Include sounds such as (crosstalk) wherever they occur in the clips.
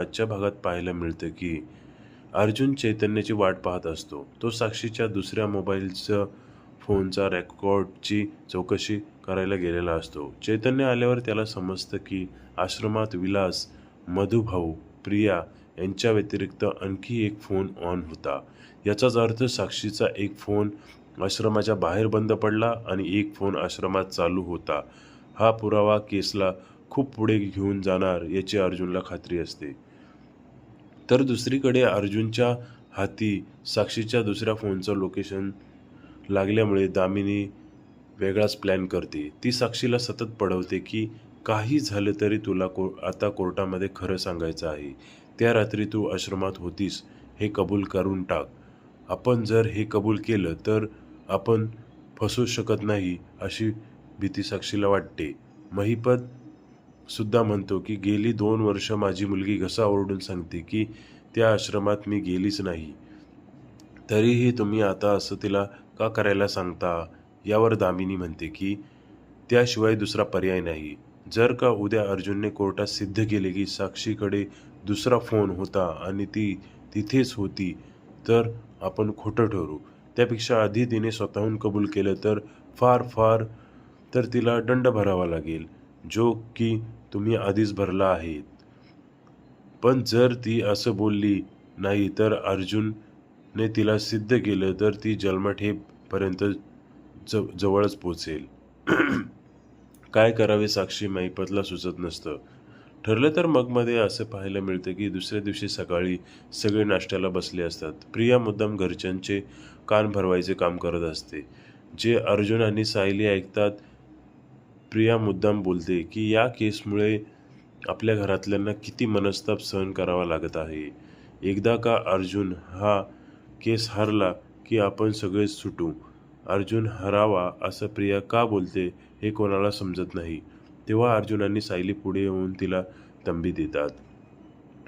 आजच्या भागात पाहायला मिळतं की अर्जुन चैतन्याची वाट पाहत असतो. तो साक्षीच्या दुसऱ्या मोबाईलचं फोनचा रेकॉर्डची चौकशी करायला गेलेला असतो. चैतन्य आल्यावर त्याला समजतं की आश्रमात विलास मधुभाऊ प्रिया यांच्या व्यतिरिक्त आणखी एक फोन ऑन होता. याचाच अर्थ साक्षीचा एक फोन आश्रमाच्या बाहेर बंद पडला आणि एक फोन आश्रमात चालू होता. हा पुरावा केसला खूप पुढे घेऊन जाणार याची अर्जुनला खात्री असते. तर दुसरीकडे अर्जुनच्या हाती साक्षीच्या दुसऱ्या फोनचं लोकेशन लागल्यामुळे दामिनी वेगळाच प्लॅन करते. ती साक्षीला सतत पडवते की काही झालं तरी तुला को आता कोर्टामध्ये खरं सांगायचं आहे. त्या रात्री तू आश्रमात होतीस हे कबूल करून टाक. आपण जर हे कबूल केलं तर आपण फसू शकत नाही अशी भीती साक्षीला वाटते. महिपत सुद्धा म्हणतो की गेली दोन वर्ष माझी मुलगी घसा ओरडून सांगते की त्या आश्रमात मी गेलीच नाही. तरीही तुम्ही आता असं तिला का करायला सांगता? यावर दामिनी म्हणते की त्याशिवाय दुसरा पर्याय नाही. जर का उद्या अर्जुनने कोर्टात सिद्ध केले की साक्षीकडे दुसरा फोन होता आणि ती तिथेच होती तर आपण खोटं ठरू. त्यापेक्षा आधी तिने स्वतःहून कबूल केलं तर फार फार तर तिला दंड भरावा लागेल. जो की तुम्ही आधीच भरला आहे. पण जर ती असं बोलली नाही तर अर्जुनने तिला सिद्ध केलं तर ती जन्मठेपर्यंत ज जवळच पोचेल. (clears throat) काय करावे साक्षी माईपतला सुचत नसतं. ठरलं तर मगमध्ये असं पाहायला मिळतं की दुसऱ्या दिवशी सकाळी सगळे नाश्त्याला बसले असतात. प्रिया मुद्दाम घरच्यांचे कान भरवायचे काम करत असते. जे अर्जुन आणि सायली ऐकतात प्रिया मुद्दाम बोलते की या केसमुळे आपल्या घरातल्यांना किती मनस्ताप सहन करावा लागत आहे? एकदा का अर्जुन हा केस हरला की आपण सगळेच सुटू? अर्जुन हरावा असं प्रिया का बोलते हे कोणाला समजत नाही. तेव्हा अर्जुनांनी सायली पुढे येऊन तिला तंबी देतात.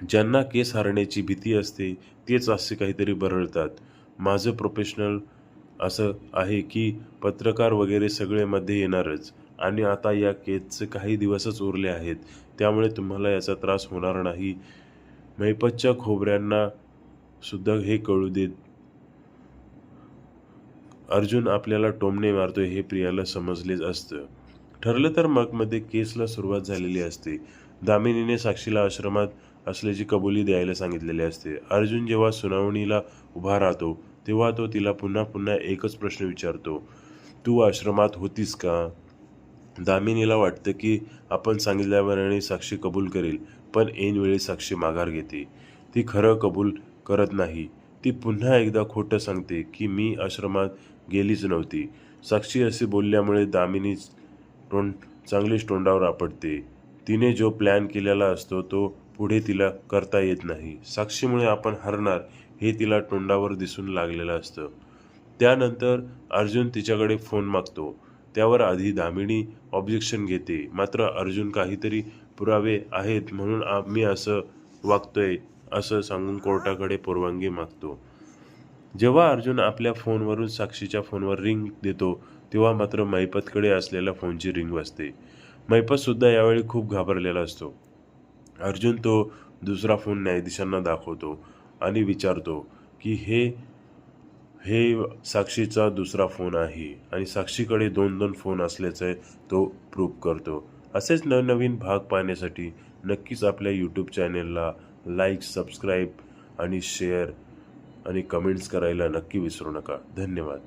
ज्यांना केस हरण्याची भीती असते तेच असे काहीतरी बरळतात. माझं प्रोफेशनल असं आहे की पत्रकार वगैरे सगळे मध्ये येणारच. आणि आता या केसचे काही दिवसच उरले आहेत. त्यामुळे तुम्हाला याचा त्रास होणार नाही. मैपतच्या खोबऱ्यांना सुद्धा हे कळू देत अर्जुन आपल्याला टोमणे मारतोय हे प्रियाला समजलेच असतं. ठरलं तर मगमध्ये केसला सुरुवात झालेली असते. दामिनीने साक्षीला आश्रमात असल्याची कबुली द्यायला सांगितलेली असते. अर्जुन जेव्हा सुनावणीला उभा राहतो तेव्हा तो तिला पुन्हा पुन्हा एकच प्रश्न विचारतो. तू आश्रमात होतीस का? दामिनीला वाटतं की आपण सांगितल्याप्रमाणे साक्षी कबूल करेल पण ऐनवेळी साक्षी माघार घेते. ती खरं कबूल करत नाही. ती पुन्हा एकदा खोटं सांगते की मी आश्रमात गेलीच नव्हती. साक्षी असे बोलल्यामुळे दामिनी तोंड चांगलीच तोंडावर आपटते. तिने जो प्लॅन केलेला असतो तो पुढे तिला करता येत नाही. साक्षीमुळे आपण हरणार हे तिला तोंडावर दिसून लागलेलं असतं. त्यानंतर अर्जुन तिच्याकडे फोन मागतो. त्यावर आधी दामिनी ऑब्जेक्शन घेते. मात्र अर्जुन काहीतरी पुरावे आहेत म्हणून मी असं वागतोय असं सांगून कोर्टाकडे परवानगी मागतो. जेव्हा अर्जुन आपल्या फोनवरून साक्षीच्या फोनवर रिंग देतो तेव्हा मात्र मैपतकडे असलेल्या फोनची रिंग वाजते. मैपतसुद्धा यावेळी खूप घाबरलेला असतो. अर्जुन तो दुसरा फोन न्यायाधीशांना दाखवतो आणि विचारतो की हे हे साक्षीचा दुसरा फोन आहे आणि साक्षीकडे दोन दोन फोन असल्याचे तो प्रूफ करतो. असेच नवनवीन भाग पाहण्यासाठी नक्कीच आपल्या यूट्यूब चॅनेलला लाईक सबस्क्राईब आणि शेअर आणि कमेंट्स करायला नक्की विसरू नका. धन्यवाद.